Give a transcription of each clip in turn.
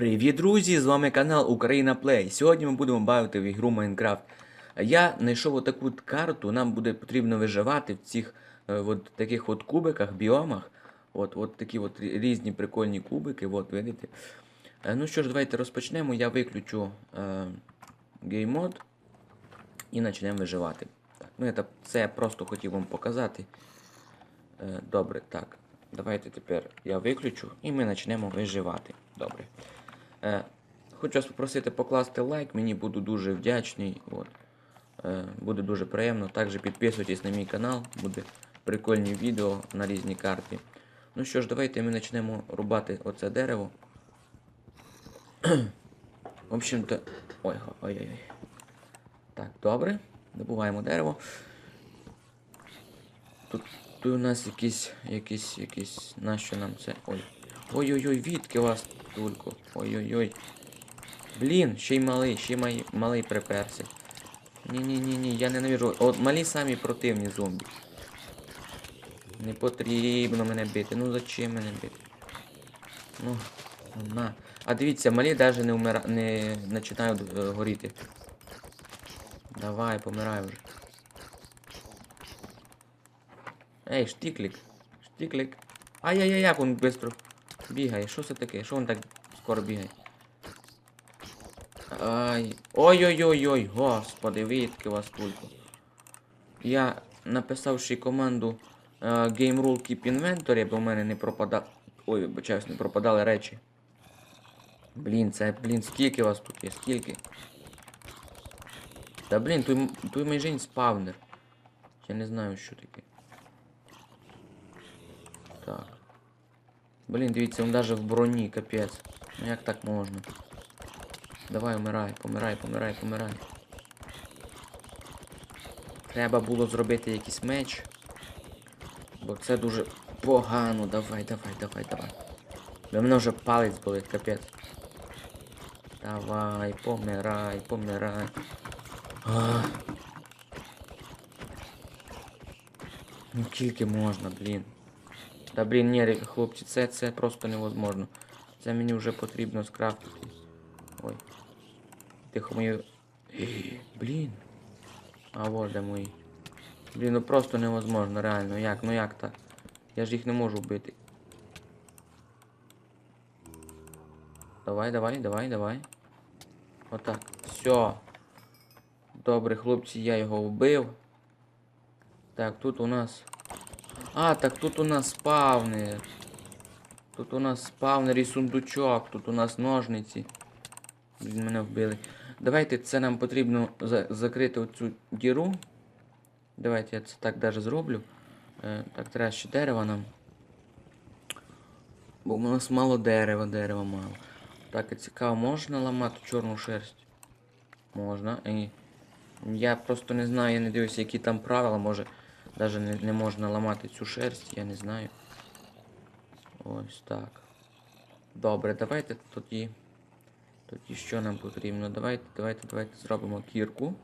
Привіт, друзі! З вами канал Україна Плей. Сьогодні ми будемо бавити в ігру Майнкрафт. Я знайшов отаку карту, нам буде потрібно виживати в цих е, от таких от кубиках, біомах. От, от такі от різні прикольні кубики, от видите. Е, ну що ж, давайте розпочнемо. Я виключу е, геймод і почнемо виживати. Так, ну це я просто хотів вам показати. Е, добре, так. Давайте тепер я виключу і ми почнемо виживати. Добре. Е, хочу вас попросити покласти лайк, мені буду дуже вдячний. От. Е, буде дуже приємно. Також підписуйтесь на мій канал, буде прикольні відео на різні карти. Ну що ж, давайте ми почнемо рубати оце дерево. В общем-то. Ой, ой-ой-ой. Так, добре. Добуваємо дерево. Тут, тут у нас якісь, якісь, якісь, нащо нам це? Ой. Ой-ой-ой, відки вас тульку. Ой-ой-ой. Блін, ще й малий, ще й малий приперся. Ні-ні-ні-ні, я ненавижу. От малі самі противні зомбі. Не потрібно мене бити. Ну зачем мене бити? Ну, на. А дивіться, малі навіть не вмира... не починають е, горіти. Давай, помирай вже. Ей, штіклік. Штіклік. Ай-яй-яй, як він швидко бігає. Що це таке? Що він так скоро бігає? Ай. Ой-ой-ой-ой, господи, відки вас тульку. Я написав ще команду е, Game Rule Keep Inventory, бо в мене не пропадали. Ой, вибачаюсь, не пропадали речі. Блін, це, блін, скільки вас тут є? Скільки? Та блін, той, той майже спавнер. Я не знаю, що таке. Блін, дивіться, він навіть в броні, капець. Ну як так можна? Давай, умирай, помирай, помирай, помирай. Треба було зробити якийсь меч. Бо це дуже погано. Давай, давай, давай, давай. Бо мене вже палець болить, капець. Давай, помирай, помирай. А. Ну тільки можна, блін. Та блін, ні, хлопці, це, це просто невозможно. Це мені вже потрібно скрафтити. Ой. Тихо мою. Блін. А вот де мої. Блін, ну просто невозможно, реально. Як? Ну як так? Я ж їх не можу вбити. Давай, давай, давай, давай. Отак. Все. Добре, хлопці, я його вбив. Так, тут у нас. А, так тут у нас спавнер. Тут у нас спавнер і тут у нас ножниці. Блін, мене вбили. Давайте це нам потрібно за закрити оцю діру. Давайте я це так даже зроблю. Е, так, треба ще дерева нам. Бо у нас мало дерева, дерева мало. Так, і цікаво, можна ламати чорну шерсть? Можна. І я просто не знаю, я не дивлюся, які там правила, може навіть не, не можна ламати цю шерсть, я не знаю. Ось так. Добре, давайте тоді. Тоді що нам потрібно? Давайте, давайте, давайте зробимо кірку.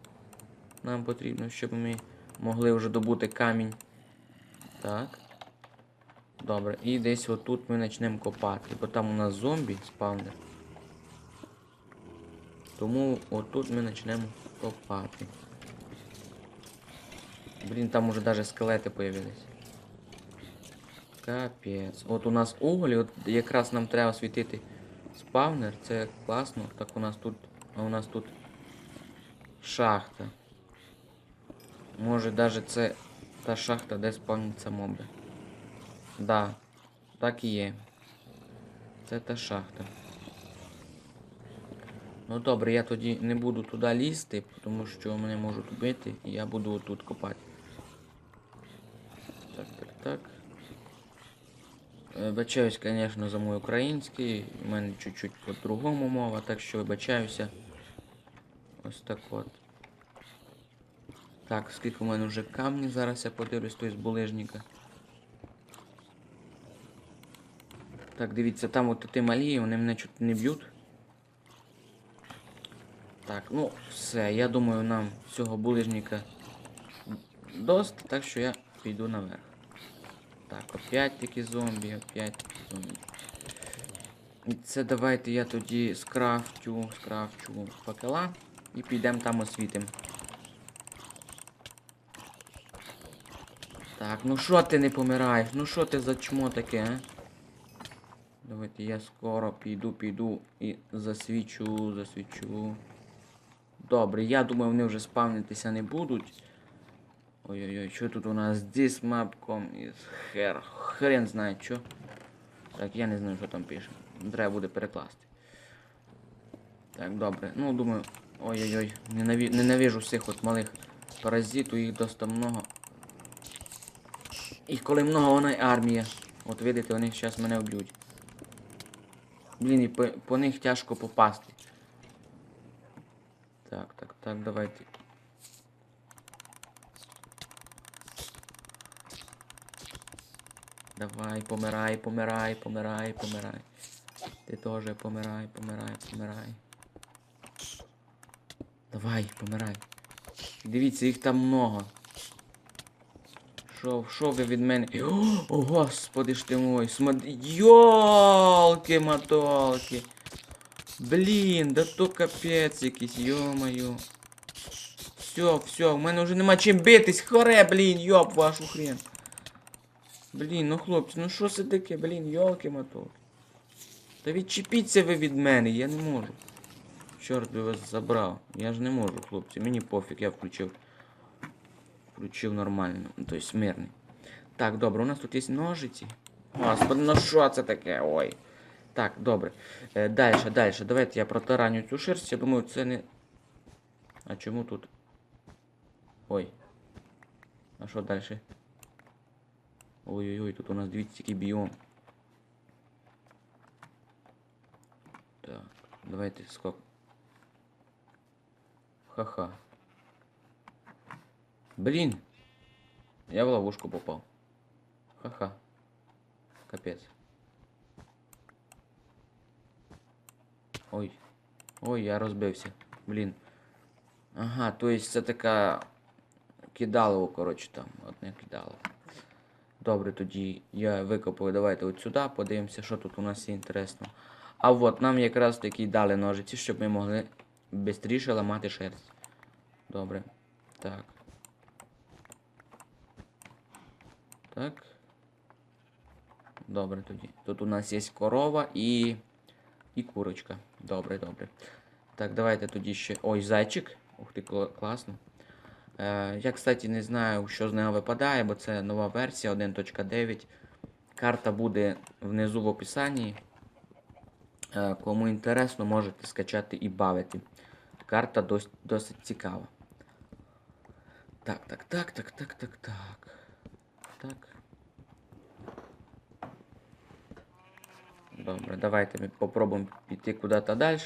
Нам потрібно, щоб ми могли вже добути камінь. Так. Добре. І десь отут ми почнемо копати. Бо там у нас зомбі спавнер. Тому отут ми почнемо копати. Блін, там уже даже скелети появились. Капець. От у нас уголь, от якраз нам треба освітити спавнер, це класно. Так у нас тут. А у нас тут шахта. Може даже це та шахта, де спавняться моби. Да, так і є. Це та шахта. Ну добре, я тоді не буду туди лізти, тому що мене можуть вбити, і я буду отут копати. Так, так, так. Е, Вибачаюсь, звісно, за мой український. У мене чуть-чуть по-другому мова, так що вибачаюся. Ось так от. Так, скільки у мене вже камні, зараз я подивлюсь той з булижника. Так, дивіться, там от ті малі, вони мене чуть не б'ють. Так, ну все, я думаю, нам цього булижника дост, так що я піду наверх. Так, опять такі зомбі, опять такі зомбі. І це давайте я тоді скрафтю, скрафчу факела і підемо там освітим. Так, ну що ти не помираєш? Ну що ти за чмо таке, а? Давайте я скоро піду, піду і засвічу, засвічу. Добре, я думаю, вони вже спавнитися не будуть. Ой-ой-ой, що тут у нас? This mapcom is her. Хрен знає що. Так, я не знаю, що там пише. Треба буде перекласти. Так, добре. Ну, думаю. Ой-ой-ой, ненаві... ненавижу всіх от малих паразитів, їх доста много. І коли много, вона й армія. От видите, вони зараз мене вб'ють. Блін, і по, по них тяжко попасти. Так, так, так, давайте. Давай, помирай, помирай, помирай, помирай. Ти теж помирай, помирай, помирай. Давай, помирай. Дивіться, їх там много. Що, що ви від мене? О, о господи ж ти мой, смотри. Йолки мотолки. Блін, да то капець якийсь, йо-моє. Все, все, в мене вже нема чим битись, хоре, блін, йоп вашу хрен. Блін, ну хлопці, ну що це таке, блін, йолки мотолки. Та відчепіться ви від мене, я не можу. Чорт би вас забрав. Я ж не можу, хлопці, мені пофіг, я включив. Включив нормально, ну, тобто мирний. Так, добре, у нас тут є ножиці. Господи, ну що це таке? Ой. Так, добре. Е, дальше, дальше. Давайте я протараню цю шерсть. Я думаю, це не. А чому тут? Ой. А що далі? Ой-ой-ой, тут у нас дивіться який біом. Так, давайте скок. Ха-ха. Блин. Я в ловушку попал. Ха-ха. Капец. Ой. Ой, я розбився. Блін. Ага, то есть це така кидалово, коротше, там. Одне кидало. Добре, тоді я викопаю. Давайте от сюди, подивимося, що тут у нас є інтересно. А от нам якраз таки дали ножиці, щоб ми могли швидше ламати шерсть. Добре. Так. Так. Добре тоді. Тут у нас є корова і. І курочка. Добре, добре. Так, давайте тоді ще. Ой, зайчик. Ух ти, класно. Е, я, кстати, не знаю, що з нього випадає, бо це нова версія 1.9. Карта буде внизу в описанні. Е, кому інтересно, можете скачати і бавити. Карта дос- досить цікава. Так, так, так, так, так, так, так. Так. Добре, давайте ми попробуємо піти куди-то далі.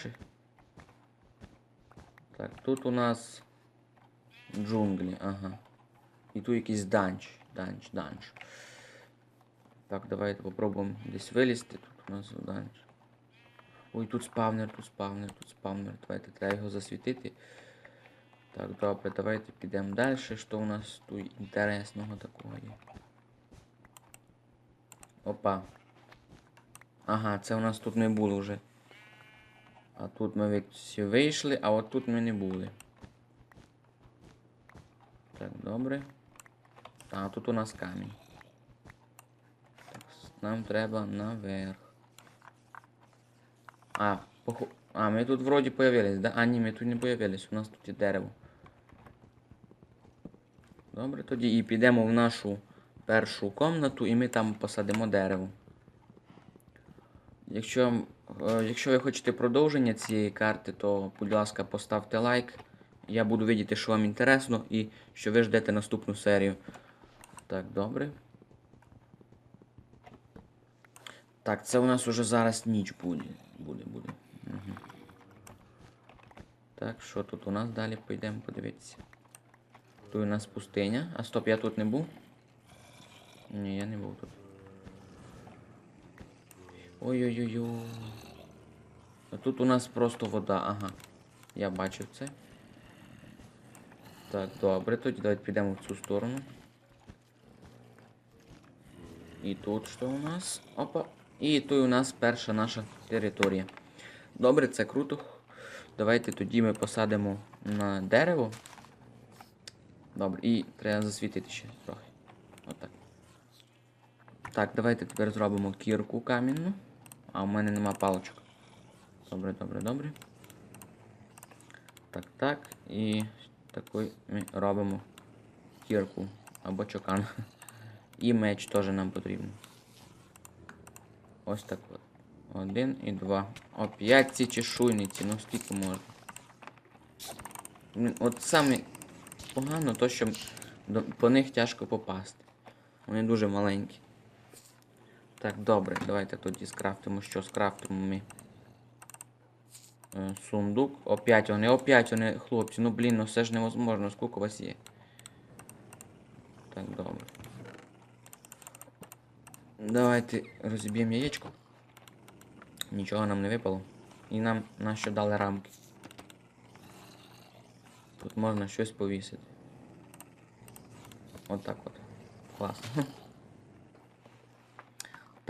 Так, тут у нас джунглі, ага. І тут якийсь данч. Данч, данч. Так, давайте попробуємо десь вилізти. Тут у нас данч. Ой, тут спавнер, тут спавнер, тут спавнер. Давайте треба його засвітити. Так, добре, давайте підемо далі. Що у нас тут інтересного такого є? Опа. Ага, це у нас тут не було вже. А тут ми всі вийшли, а от тут ми не були. Так, добре. А тут у нас камінь. Так, нам треба наверх. А, поху... А, ми тут вроді появились, да? А, ні, ми тут не появились, у нас тут є дерево. Добре, тоді і підемо в нашу першу комнату і ми там посадимо дерево. Якщо, е, якщо ви хочете продовження цієї карти, то, будь ласка, поставте лайк. Я буду видіти, що вам інтересно і що ви ждете наступну серію. Так, добре. Так, це у нас уже зараз ніч буде. Буде, буде. Угу. Так, що тут у нас далі пойдемо подивитися. Тут у нас пустиня. А стоп, я тут не був? Ні, я не був тут. Ой-ой-ой. Тут у нас просто вода, ага. Я бачив це. Так, добре, тоді давайте підемо в цю сторону. І тут що у нас? Опа. І тут у нас перша наша територія. Добре, це круто. Давайте тоді ми посадимо на дерево. Добре, і треба засвітити ще трохи. Отак. Так, давайте тепер зробимо кірку камінну. А у мене нема паличок. Добре, добре, добре. Так, так. І такий ми робимо кірку або чокан. І меч теж нам потрібен. Ось так от. Один і два. Опять ці чешуйниці, ну скільки можна. От саме погано то, що по них тяжко попасти. Вони дуже маленькі. Так, добре, давайте тоді скрафтимо, що скрафтимо ми. Е, Сундук. Опять вони, опять вони, хлопці. Ну блін, ну все ж невозможно, скільки у вас є. Так, добре. Давайте розіб'ємо яєчко. Нічого нам не випало. І нам на що дали рамки. Тут можна щось повісити. Отак от. Класно.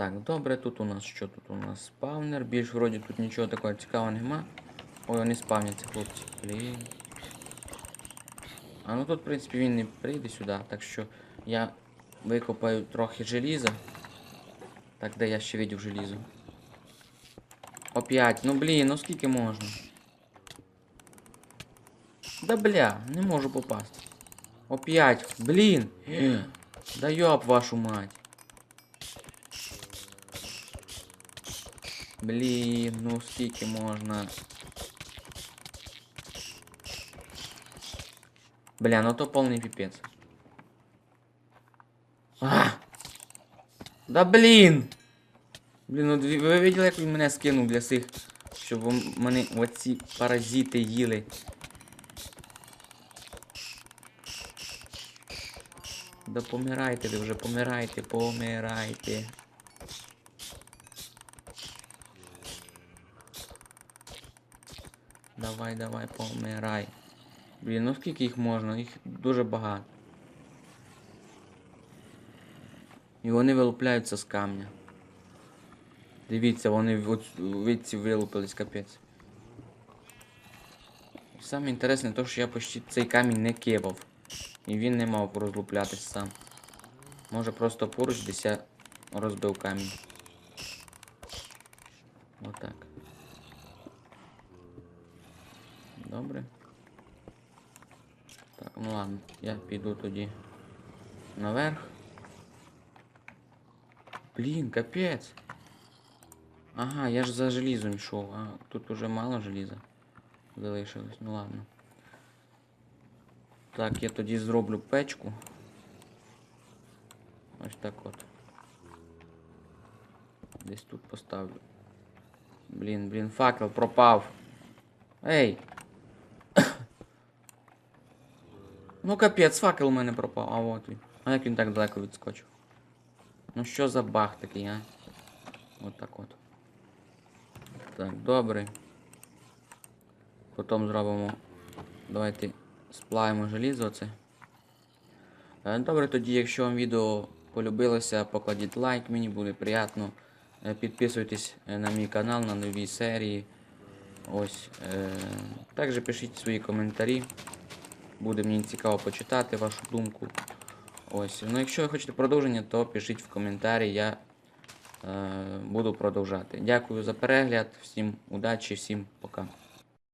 Так, добре, тут у нас що тут у нас спавнер. Більш вроді тут нічого такого цікавого нема. Ой, вони спавняться, хлопці. Блін. А ну тут, в принципі, він не прийде сюди, так що я викопаю трохи желіза. Так, де я ще видів желізо? Опять, ну блін, ну скільки можна? Да бля, не можу попасти. Опять, блін. Да йоп вашу мать. Блін, ну скільки можна. Бля, ну то повний піпець. А! Да блін! Блін, ну ви виділи, як він мене скинув для сих, щоб мене оці паразити їли. Да помирайте ви вже, помирайте, помирайте. Давай, давай, помирай. Блін, ну скільки їх можна? Їх дуже багато. І вони вилупляються з камня. Дивіться, вони в оць- виці вилупились капець. Саме інтересне те, що я почти цей камінь не кивав. І він не мав розлуплятись сам. Може просто поруч десь я розбив камінь. Отак. Добре. Так, ну ладно, я піду тоді наверх. Блін, капець. Ага, я ж за желізом йшов, а тут уже мало желіза залишилось, ну ладно. Так, я тоді зроблю печку. Ось так от. Десь тут поставлю. Блін, блін, факел пропав. Ей! Ну капець, факел у мене пропав. А от він. А як він так далеко відскочив? Ну що за баг такий, а? От так от. Так, добре. Потім зробимо. Давайте сплавимо желізо це. Е, Добре, тоді, якщо вам відео полюбилося, покладіть лайк, мені буде приємно. Е, Підписуйтесь е, на мій канал, на нові серії. Ось. Також пишіть свої коментарі. Буде мені цікаво почитати вашу думку. Ось. Ну, якщо ви хочете продовження, то пишіть в коментарі, я е, буду продовжати. Дякую за перегляд, всім удачі, всім пока.